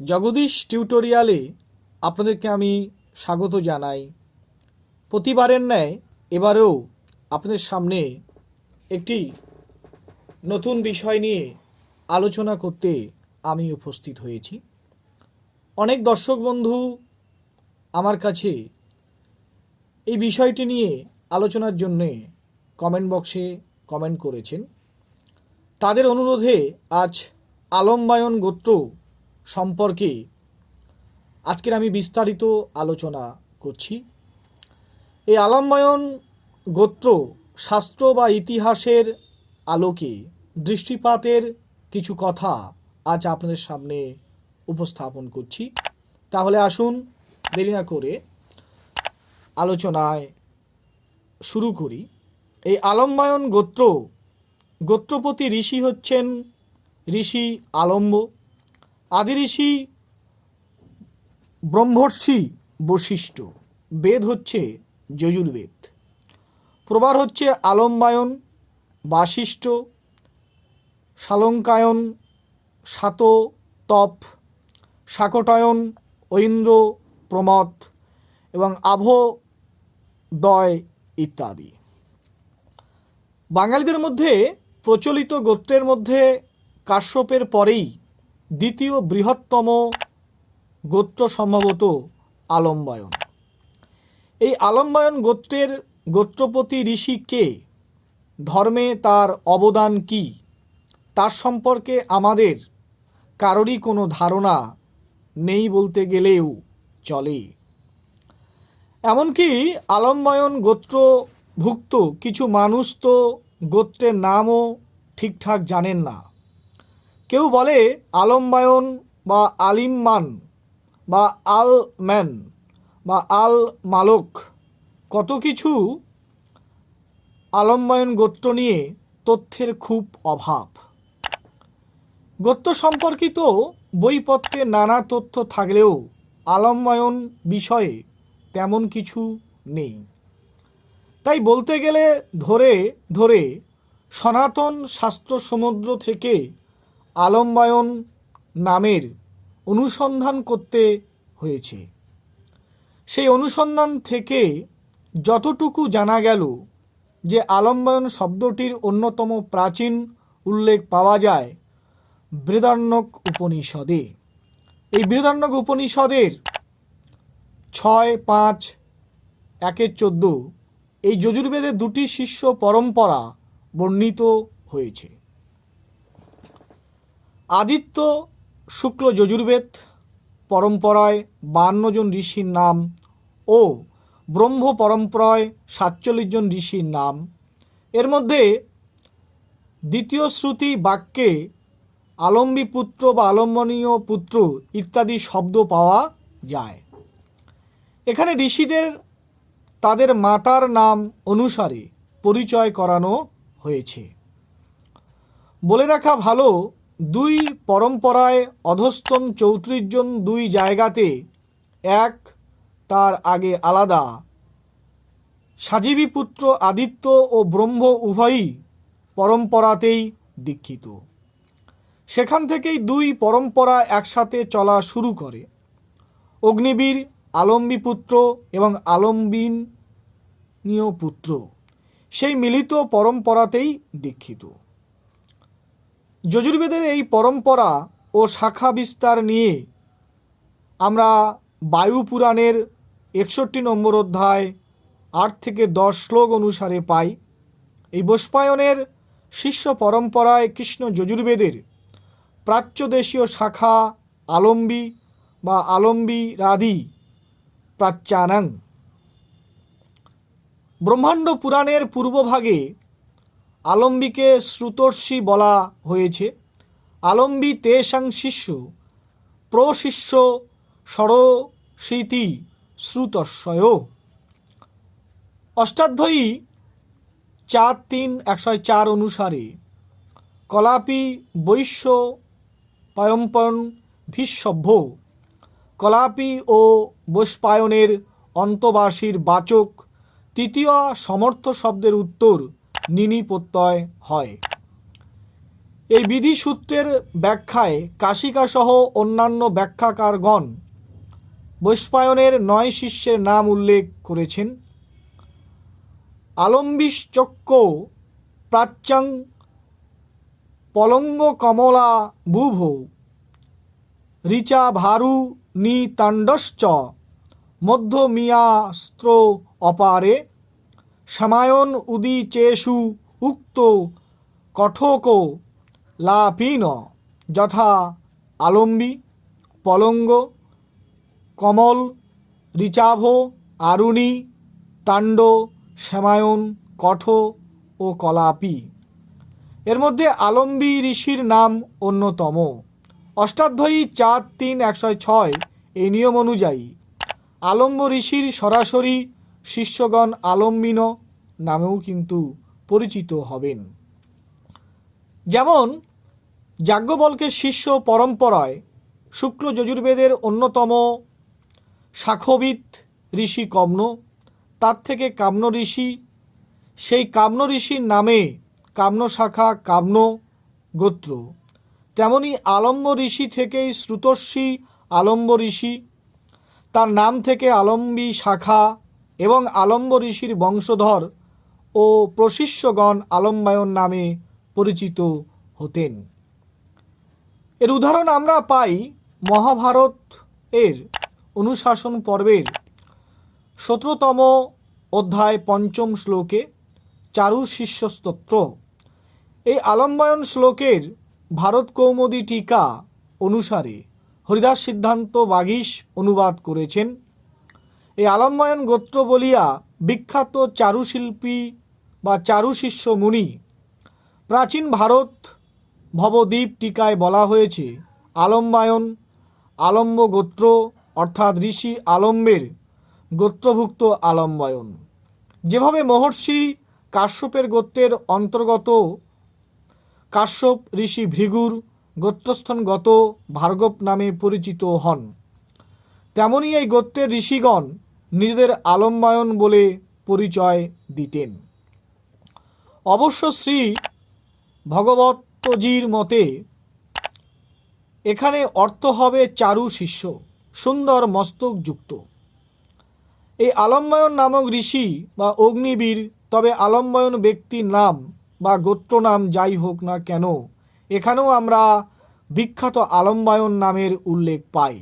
জগদীশ টিউটোরিয়ালে আপনাদেরকে আমি স্বাগত জানাই। প্রতিবারের ন্যায় এবারেও আপনাদের সামনে একটি নতুন বিষয় নিয়ে আলোচনা করতে আমি উপস্থিত হয়েছি। অনেক দর্শক বন্ধু আমার কাছে এই বিষয়টি নিয়ে আলোচনার জন্যে কমেন্ট বক্সে কমেন্ট করেছেন। তাদের অনুরোধে আজ আলম্বায়ন গোত্র সম্পর্কে আজকের আমি বিস্তারিত আলোচনা করছি। এই আলম্বায়ন গোত্র শাস্ত্র বা ইতিহাসের আলোকে দৃষ্টিপাতের কিছু কথা আজ আপনাদের সামনে উপস্থাপন করছি। তাহলে আসুন দেরি না করে আলোচনায় শুরু করি। এই আলম্বায়ন গোত্র, গোত্রপতি ঋষি হচ্ছেন ঋষি আলম্ব। আদি ঋষি ব্রহ্মর্ষি বশিষ্ঠ। বেদ হচ্ছে যজুর্বেদ। প্রবার হচ্ছে আলম্বায়ন বাশিষ্ঠ শালঙ্কায়ন সাত, তপ শাকটায়ন ঐন্দ্র, প্রমথ এবং আভদয় ইত্যাদি। বাঙালিদের মধ্যে প্রচলিত গোত্রের মধ্যে কাশ্যপের পরেই দ্বিতীয় বৃহত্তম গোত্র সম্ভবত আলম্বায়ন। এই আলম্বায়ন গোত্রের গোত্রপতি ঋষি কে? ধর্মে তার অবদান কি? তার সম্পর্কে আমাদের কারোরই কোনো ধারণা নেই বলতে গেলেও চলে। এমনকি আলম্বায়ন গোত্রভুক্ত কিছু মানুষ তো গোত্রের নামও ঠিকঠাক জানেন না। কেউ বলে আলম্বায়ন বা আলিম্মান বা আল ম্যান বা আল মালক কত কিছু আলম্বায়ন গোত্র নিয়ে তথ্যের খুব অভাব। গোত্র সম্পর্কিত বইপত্রে নানা তথ্য থাকলেও আলম্বায়ন বিষয়ে তেমন কিছু নেই। তাই বলতে গেলে ধরে ধরে সনাতন শাস্ত্র সমুদ্র থেকে আলম্বায়ন নামের অনুসন্ধান করতে হয়েছে। সেই অনুসন্ধান থেকে যতটুকু জানা গেল যে আলম্বায়ন শব্দটির অন্যতম প্রাচীন উল্লেখ পাওয়া যায় বৃদারণ্যক উপনিষদে। এই বৃদারণ্যক উপনিষদের ছয়, পাঁচ, একের চোদ্দ এই যজুর্বেদের দুটি শিষ্য পরম্পরা বর্ণিত হয়েছে। আদিত্য শুক্ল যজুর্বেদ, পরম্পরায় বান্ন জন ঋষির নাম ও ব্রহ্ম পরম্পরায় সাতচল্লিশ জন ঋষির নাম। এর মধ্যে দ্বিতীয় শ্রুতি বাক্যে আলম্বী পুত্র বা আলম্বনীয় পুত্র ইত্যাদি শব্দ পাওয়া যায়। এখানে ঋষিদের তাদের মাতার নাম অনুসারে পরিচয় করানো হয়েছে। বলে রাখা ভালো দুই পরম্পরায় অধস্তন চৌত্রিশ জন দুই জায়গাতে, এক তার আগে আলাদা। সাজীবী পুত্র আদিত্য ও ব্রহ্ম উভয়ই পরম্পরাতেই দীক্ষিত। সেখান থেকেই দুই পরম্পরা একসাথে চলা শুরু করে। অগ্নিবীর আলম্বী পুত্র এবং আলম্বিনীয় পুত্র। সেই মিলিত পরম্পরাতেই দীক্ষিত। যজুর্বেদের এই পরম্পরা ও শাখা বিস্তার নিয়ে আমরা বায়ু পুরাণের একষট্টি নম্বর অধ্যায় আট থেকে দশ শ্লোক অনুসারে পাই, এই বস্পায়নের শিষ্য পরম্পরায় কৃষ্ণ যজুর্বেদের প্রাচ্যদেশীয় শাখা আলম্বী বা আলম্বী রাধি প্রাচ্যানাং। ব্রহ্মাণ্ড পুরাণের পূর্বভাগে আলম্বিকে শ্রুতর্ষি বলা হয়েছে। আলম্বী তেষাং শিষ্য, প্রশিষ্য ষড়শীতি শ্রুতস্বয় অষ্টাধ্যায়ী চার তিন একশো চার অনুসারে কলাপি বৈশ্য পয়ম্পন ভীষ্মভ্য কলাপি ও বৈস্পায়নের অন্তবাসীর বাচক তৃতীয় সমর্থ শব্দের উত্তর নিনি প্রত্যয় হয়। এই বিধি সূত্রের ব্যাখ্যায় কাশিকা সহ অন্যান্য ব্যাখ্যাকারগণ বৈস্পায়নের নয় শিষ্যের নাম উল্লেখ করেছেন। আলম্বিশ্চক্য প্রাচ্যাং পলঙ্গ কমলা বুভ ঋচা ভারু নিতাণ্ডশ্চ মধ্যমিয়াস্ত্র অপারে সমায়ন উদিচেষু উক্ত কঠোক লাপিন যথা আলম্বি, পলঙ্গ, কমল, ঋচাভ, আরুণী, তাণ্ড, শ্যামায়ন, কঠ ও কলাপি। এর মধ্যে আলম্বী ঋষির নাম অন্যতম। অষ্টাধ্যায়ী চার তিন একশো ছয় এই নিয়ম অনুযায়ী আলম্ব ঋষির সরাসরি শিষ্যগণ আলম্বিন নামেও কিন্তু পরিচিত হবেন। যেমন, যাজ্ঞবল্কের শিষ্য পরম্পরায় শুক্ল যজুর্বেদের অন্যতম শাখবিদ ঋষি কম্ন তার থেকে কাম্ন ঋষি। সেই কাম্ন ঋষির নামে কাম্ন শাখা কাম্ন গোত্র। তেমনি আলম্ব ঋষি থেকেই শ্রুতর্ষি আলম্ব ঋষি। তার নাম থেকে আলম্বী শাখা এবং আলম্ব ঋষির বংশধর ও প্রশিষ্যগণ আলম্বায়ন নামে পরিচিত হতেন। এর উদাহরণ আমরা পাই মহাভারত এর অনুশাসন পর্বের সতেরোতম অধ্যায় পঞ্চম শ্লোকে চারু শিষ্যস্তোত্র। এই আলম্বায়ন শ্লোকের ভারত কৌমুদী টিকা অনুসারে হরিদাস সিদ্ধান্ত বাগীশ অনুবাদ করেছেন। এই আলম্বায়ন গোত্র বলিয়া বিখ্যাত চারুশিল্পী বা চারুশিষ্য মুনি, প্রাচীন ভারত ভবদ্বীপ টিকায় বলা হয়েছে আলম্বায়ন, আলম্ব গোত্র অর্থাৎ ঋষি আলম্বের গোত্রভুক্ত আলম্বায়ন। যেভাবে মহর্ষি কাশ্যপের গোত্রের অন্তর্গত কাশ্যপ ঋষি ভৃগুর গোত্রস্থানগত ভার্গব নামে পরিচিত হন, তেমনি এই গোত্রের ঋষিগণ নিজেদের আলম্বায়ন বলে পরিচয় দিতেন। অবশ্য শ্রী ভগবতজির মতে, এখানে অর্থ হবে চারু শিষ্য, সুন্দর মস্তকযুক্ত এই আলম্বায়ন নামক ঋষি বা অগ্নিবীর, তবে আলম্বায়ন ব্যক্তির নাম বা গোত্র নাম যাই হোক না কেন, এখানেও আমরা বিখ্যাত আলম্বায়ন নামের উল্লেখ পাই।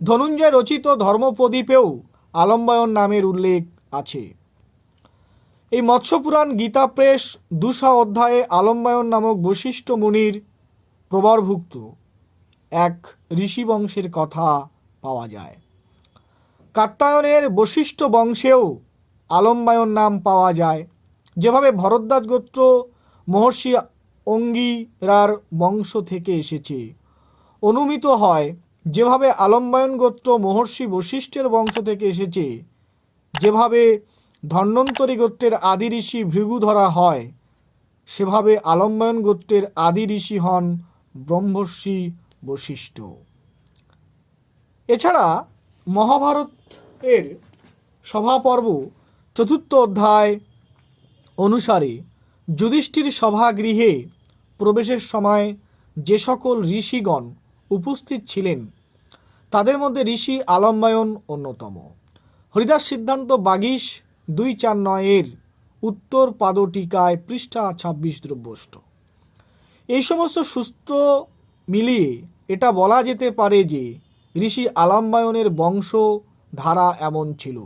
ধনুঞ্জয় রচিত ধর্মপ্রদীপেও আলম্বায়ন নামের উল্লেখ আছে। এই মৎস্যপুরাণ গীতা প্রেস দুশা অধ্যায়ে আলম্বায়ন নামক বৈশিষ্ট্য মুনির প্রবরভুক্ত। এক ঋষি বংশের কথা পাওয়া যায়। কাত্তায়নের বৈশিষ্ট্য বংশেও আলম্বায়ন নাম পাওয়া যায়। যেভাবে ভরদ্বাজ গোত্র মহর্ষি অঙ্গিরার বংশ থেকে এসেছে। অনুমিত হয় যেভাবে আলম্বায়ন গোত্র মহর্ষি বশিষ্ঠের বংশ থেকে এসেছে, যেভাবে ধন্বন্তরী গোত্রের আদি ঋষি ভৃগু ধরা হয়, সেভাবে আলম্বায়ন গোত্রের আদি ঋষি হন ব্রহ্মর্ষি বশিষ্ঠ। এছাড়া মহাভারত এর সভাপর্ব চতুর্থ অধ্যায় অনুসারে যুধিষ্ঠির সভাগৃহে প্রবেশের সময় যে সকল ঋষিগণ উপস্থিত ছিলেন তাদের মধ্যে ঋষি আলম্বায়ন অন্যতম। হরিদাস সিদ্ধান্ত বাগিশ দুই চার নয়ের উত্তর পাদটিকায় পৃষ্ঠা ছাব্বিশ দ্রব্যষ্ট এই সমস্ত সূত্র মিলিয়ে এটা বলা যেতে পারে যে ঋষি আলম্বায়নের বংশ ধারা এমন ছিল।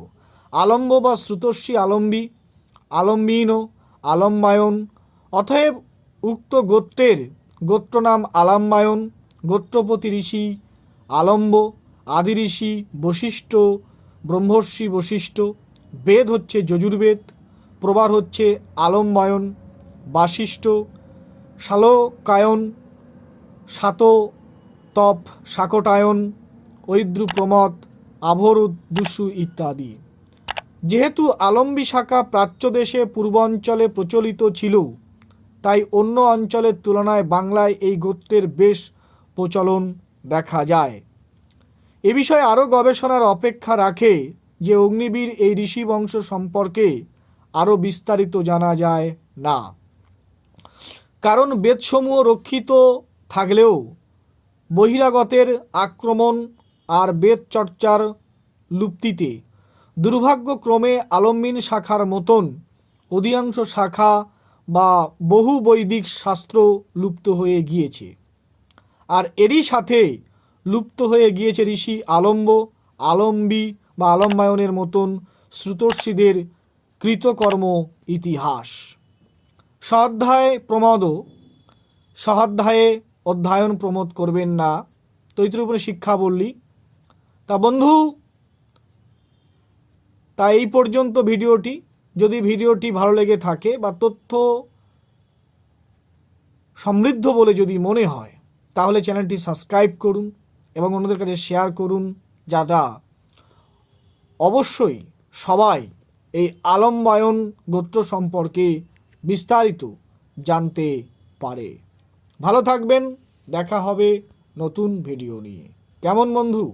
আলম্ব বা শ্রুতস্বী আলম্বী, আলম্বীন, আলম্বায়ন, অতএব উক্ত গোত্রের গোত্রনাম আলম্বায়ন, গোত্রপতি ঋষি আলম্ব আদি ঋষি বশিষ্ঠ, ব্রহ্মর্ষি, বশিষ্ঠ। বেদ হচ্ছে যজুর্বেদ প্রবার হচ্ছে আলম্বায়ন বাশিষ্ঠ শালকায়ন সাত তপ, শাকটায়ন, ঐদ্রু প্রমদ আভরুদ্দুসু ইত্যাদি। যেহেতু আলম্বী শাখা প্রাচ্য দেশে পূর্বাঞ্চলে প্রচলিত ছিল, তাই অন্য অঞ্চলের তুলনায় বাংলায় এই গোত্রের বেশ প্রচলন দেখা যায়। এ বিষয়ে আরও গবেষণার অপেক্ষা রাখে যে অগ্নিবীর এই ঋষি বংশ সম্পর্কে আরও বিস্তারিত জানা যায় না। কারণ বেদসমূহ রক্ষিত থাকলেও বহিরাগতের আক্রমণ আর বেদ চর্চার লুপ্তিতে দুর্ভাগ্যক্রমে আলম্বিন শাখার মতন অধিকাংশ শাখা বা বহু বৈদিক শাস্ত্র লুপ্ত হয়ে গিয়েছে। আর এরই সাথে লুপ্ত হয়ে গিয়েছে ঋষি আলম্ব, আলম্বী বা আলম্বায়নের মতন শ্রুতর্ষিদের কৃতকর্ম ইতিহাস। স্বাধ্যায় প্রমোদ সহাধ্যায়ে অধ্যয়ন প্রমোদ করবেন না। তৈত্র উপরে শিক্ষা বললি। তা বন্ধু, তা এই পর্যন্ত ভিডিওটি। যদি ভিডিওটি ভালো লেগে থাকে বা তথ্য সমৃদ্ধ বলে যদি মনে হয় তাহলে চ্যানেলটি সাবস্ক্রাইব করুন এবং অন্যদের কাছে শেয়ার করুন, যারা অবশ্যই সবাই এই আলম্বায়ন গোত্র সম্পর্কে বিস্তারিত জানতে পারে। ভালো থাকবেন, দেখা হবে নতুন ভিডিও নিয়ে। কেমন বন্ধু?